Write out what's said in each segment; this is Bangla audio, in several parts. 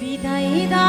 বিদায় দা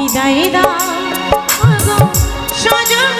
বিদায় দাও। সজন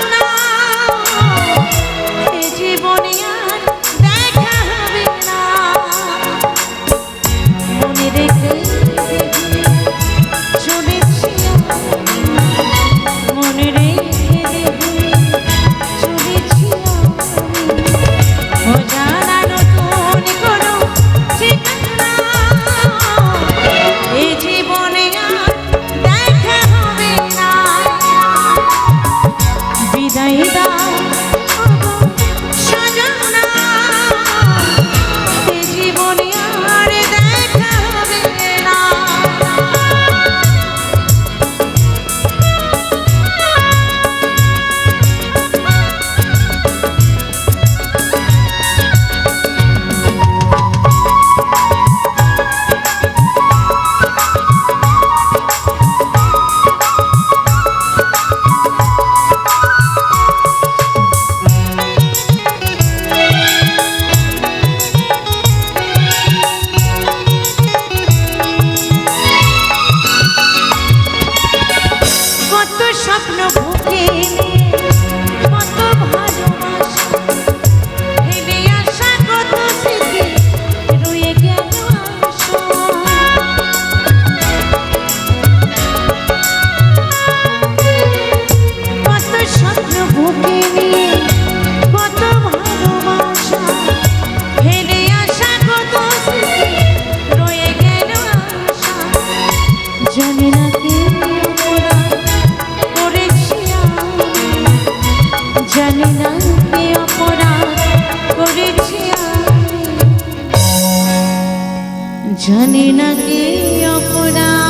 জানি না কি অপরাধ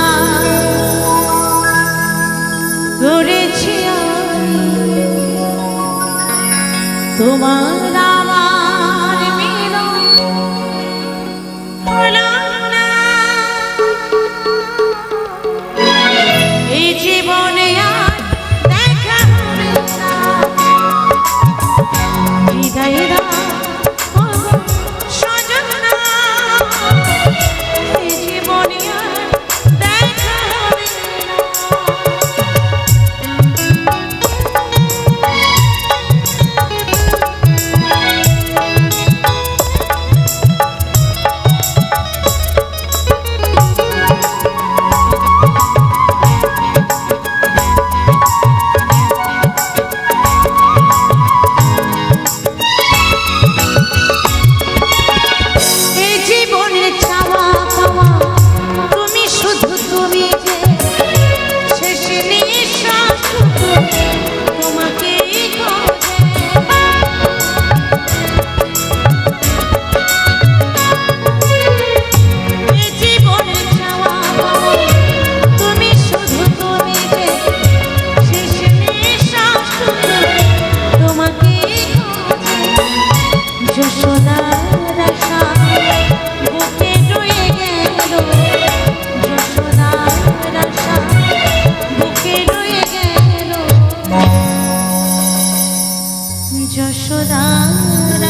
আসার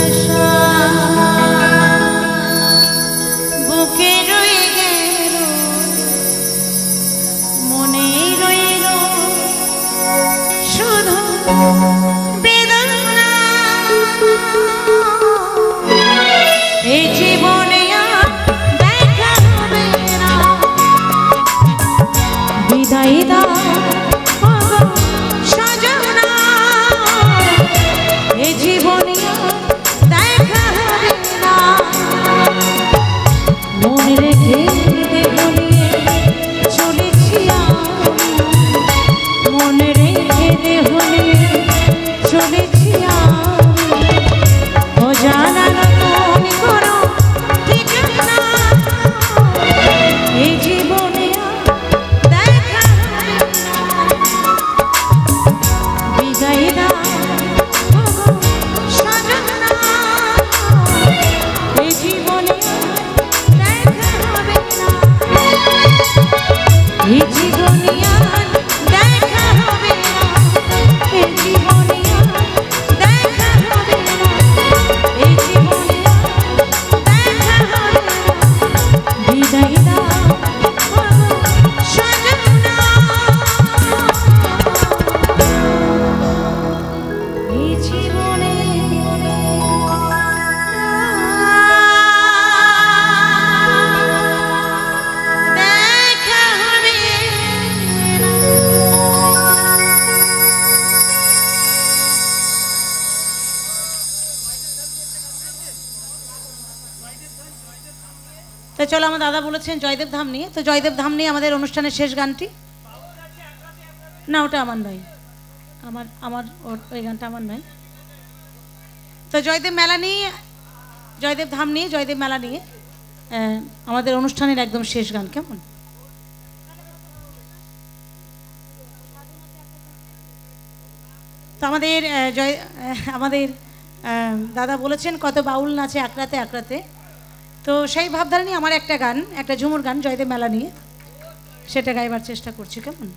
আশা বুকে রয়ে গেল মনে রইল শুধু চলো আমার দাদা বলেছেন জয়দেব ধাম নিয়ে। তো জয়দেব ধাম নিয়ে আমাদের অনুষ্ঠানের শেষ গানটি? না, ওটা আমার নয় আমার আমার ওই গানটা আমার নয় তো জয়দেব মেলা নিয়ে, জয়দেব ধাম নিয়ে, জয়দেব মেলা নিয়ে আমাদের অনুষ্ঠানের একদম শেষ গান, কেমন? তো আমাদের জয় আমাদের দাদা বলেছেন, কত বাউল নাচে একরাতে একরাতে তো সেই ভাবধারা নিয়ে আমার একটা গান, একটা ঝুমুর গান, জয়দেব মেলা নিয়ে। সেটা গাইবার চেষ্টা করছি, কেমন?